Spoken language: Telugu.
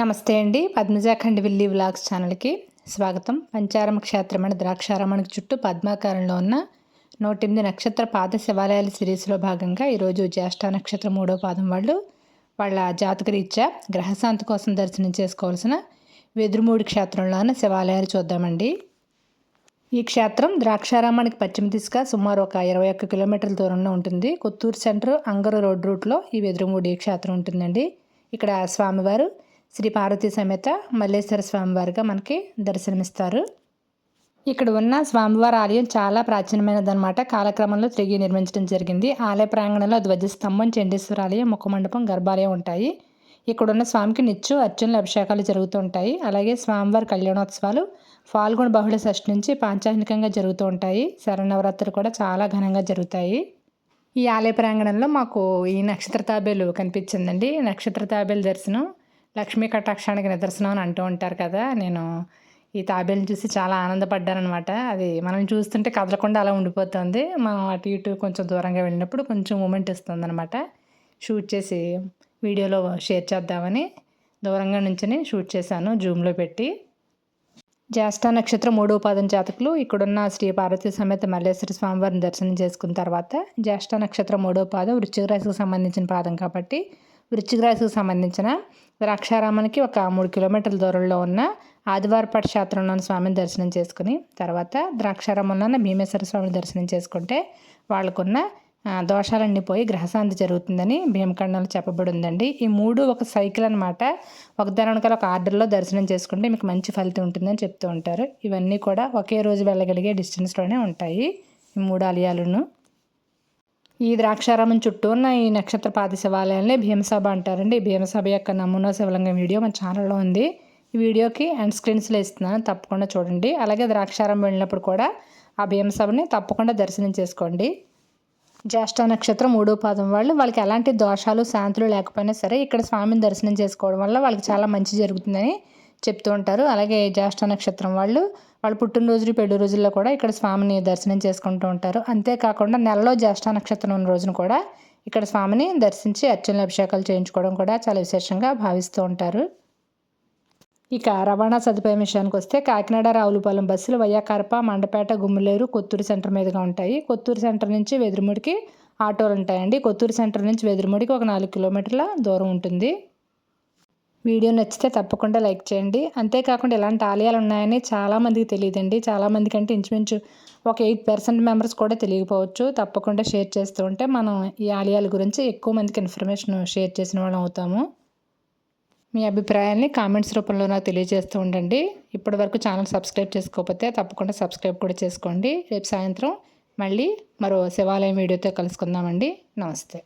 నమస్తే అండి. పద్మజాఖండ్ విల్లీ వ్లాగ్స్ ఛానల్కి స్వాగతం. పంచారమ క్షేత్రమైన ద్రాక్షారామానికి చుట్టూ పద్మాకారంలో ఉన్న నూటెనిమిది నక్షత్ర పాద శివాలయాల సిరీస్లో భాగంగా ఈరోజు జ్యేష్ఠ నక్షత్రం మూడో పాదం వాళ్ళు వాళ్ళ జాతక రీత్యా గ్రహశాంతి కోసం దర్శనం చేసుకోవాల్సిన వెదురుమూడి క్షేత్రంలో ఉన్న శివాలయాలు చూద్దామండి. ఈ క్షేత్రం ద్రాక్షారామానికి పశ్చిమ దిశగా సుమారు ఒక ఇరవై ఒక్క కిలోమీటర్ల దూరంలో ఉంటుంది. కొత్తూరు సెంటర్ అంగర రోడ్ రూట్లో ఈ వెదురుమూడి క్షేత్రం ఉంటుందండి. ఇక్కడ స్వామివారు శ్రీ పార్వతీ సమేత మల్లేశ్వర స్వామివారిగా మనకి దర్శనమిస్తారు. ఇక్కడ ఉన్న స్వామివారి ఆలయం చాలా ప్రాచీనమైనదన్నమాట. కాలక్రమంలో తిరిగి నిర్మించడం జరిగింది. ఆలయ ప్రాంగణంలో ధ్వజస్తంభం చండీశ్వర ఆలయం ముఖమండపం గర్భాలయం ఉంటాయి. ఇక్కడ ఉన్న స్వామికి నిత్యం అర్చనలు అభిషేకాలు జరుగుతూ ఉంటాయి. అలాగే స్వామివారి కళ్యాణోత్సవాలు ఫాల్గుణ బహుళ షష్ఠి నుంచి పాంచాహ్నికంగా జరుగుతూ ఉంటాయి. శరణవరాత్రులు కూడా చాలా ఘనంగా జరుగుతాయి. ఈ ఆలయ ప్రాంగణంలో మాకు ఈ నక్షత్ర తాబేలు కనిపించిందండి. నక్షత్ర తాబేలు దర్శనం లక్ష్మీ కటాక్షానికి నిదర్శనం అని అంటూ ఉంటారు కదా నేను ఈ తాబేలు చూసి చాలా ఆనందపడ్డానమాట అది మనం చూస్తుంటే కదలకుండా అలా ఉండిపోతుంది. మనం అటు ఇటు కొంచెం దూరంగా వెళ్ళినప్పుడు కొంచెం మూమెంట్ ఇస్తుంది అనమాట షూట్ చేసి వీడియోలో షేర్ చేద్దామని దూరంగా నుంచని షూట్ చేశాను జూమ్లో పెట్టి. జ్యేష్ఠ నక్షత్రం మూడో పాదం జాతకులు ఇక్కడున్న శ్రీ పార్వతీ సమేత మల్లేశ్వర స్వామివారిని దర్శనం చేసుకున్న తర్వాత జ్యేష్ఠ నక్షత్రం మూడో పాదం వృశ్చిక రాశికి సంబంధించిన పాదం కాబట్టి వృశ్చిక రాశికి సంబంధించిన ద్రాక్షారామానికి ఒక మూడు కిలోమీటర్ల దూరంలో ఉన్న ఆదివారపాటి క్షేత్రంలోని స్వామిని దర్శనం చేసుకుని తర్వాత ద్రాక్షారామంలో భీమేశ్వర స్వామిని దర్శనం చేసుకుంటే వాళ్ళకున్న దోషాలన్నీ పోయి గ్రహశాంతి జరుగుతుందని భీమఖండంలో చెప్పబడి ఉందండి ఈ మూడు ఒక సైకిల్ అనమాట ఒకదానికల ఒక ఆర్డర్లో దర్శనం చేసుకుంటే మీకు మంచి ఫలితం ఉంటుందని చెప్తూ ఉంటారు. ఇవన్నీ కూడా ఒకే రోజు వెళ్ళగలిగే డిస్టెన్స్లోనే ఉంటాయి. ఈ మూడు ఆలయాలను ఈ ద్రాక్షారామం చుట్టూ ఉన్న ఈ నక్షత్ర పాద శివాలయాన్ని భీమసభ అంటారండి. భీమసభ యొక్క నమూనా శివలింగం వీడియో మన ఛానల్లో ఉంది. ఈ వీడియోకి అండ్ స్క్రీన్స్లో ఇస్తున్నాను. తప్పకుండా చూడండి. అలాగే ద్రాక్షారం వెళ్ళినప్పుడు కూడా ఆ భీమసభని తప్పకుండా దర్శనం చేసుకోండి. జ్యేష్ఠ నక్షత్రం మూడో పాదం వాళ్ళు వాళ్ళకి ఎలాంటి దోషాలు శాంతులు లేకపోయినా సరే ఇక్కడ స్వామిని దర్శనం చేసుకోవడం వల్ల వాళ్ళకి చాలా మంచి జరుగుతుందని చెప్తూ ఉంటారు. అలాగే జ్యేష్ఠ నక్షత్రం వాళ్ళు వాళ్ళు పుట్టినరోజులు పెళ్ళి రోజుల్లో కూడా ఇక్కడ స్వామిని దర్శనం చేసుకుంటూ ఉంటారు. అంతేకాకుండా నెలలో జ్యేష్ఠ నక్షత్రం ఉన్న రోజున కూడా ఇక్కడ స్వామిని దర్శించి అర్చనలు అభిషేకాలు చేయించుకోవడం కూడా చాలా విశేషంగా భావిస్తూ ఉంటారు. ఇక రవాణా సదుపాయం విషయానికి వస్తే కాకినాడ రావులపాలెం బస్సులు వయ్యాకరప మండపేట గుమ్మలేరు కొత్తూరు సెంటర్ మీదుగా ఉంటాయి. కొత్తూరు సెంటర్ నుంచి వెదురుముడికి ఆటోలు ఉంటాయండి. కొత్తూరు సెంటర్ నుంచి వెదురుముడికి ఒక నాలుగు కిలోమీటర్ల దూరం ఉంటుంది. వీడియో నచ్చితే తప్పకుండా లైక్ చేయండి. అంతేకాకుండా ఇలాంటి ఆలయాలు ఉన్నాయని చాలామందికి తెలియదండి. చాలామందికి అంటే ఇంచుమించు ఒక ఎయిట్ పర్సెంట్ మెంబర్స్ కూడా తెలియకపోవచ్చు. తప్పకుండా షేర్ చేస్తూ ఉంటే మనం ఈ ఆలయాల గురించి ఎక్కువ మందికి ఇన్ఫర్మేషన్ షేర్ చేసిన వాళ్ళం అవుతాము. మీ అభిప్రాయాన్ని కామెంట్స్ రూపంలో నాకు తెలియజేస్తూ ఉండండి. ఇప్పటి వరకు ఛానల్ సబ్స్క్రైబ్ చేసుకోకపోతే తప్పకుండా సబ్స్క్రైబ్ కూడా చేసుకోండి. రేపు సాయంత్రం మళ్ళీ మరో శివాలయం వీడియోతో కలుసుకుందామండి. నమస్తే.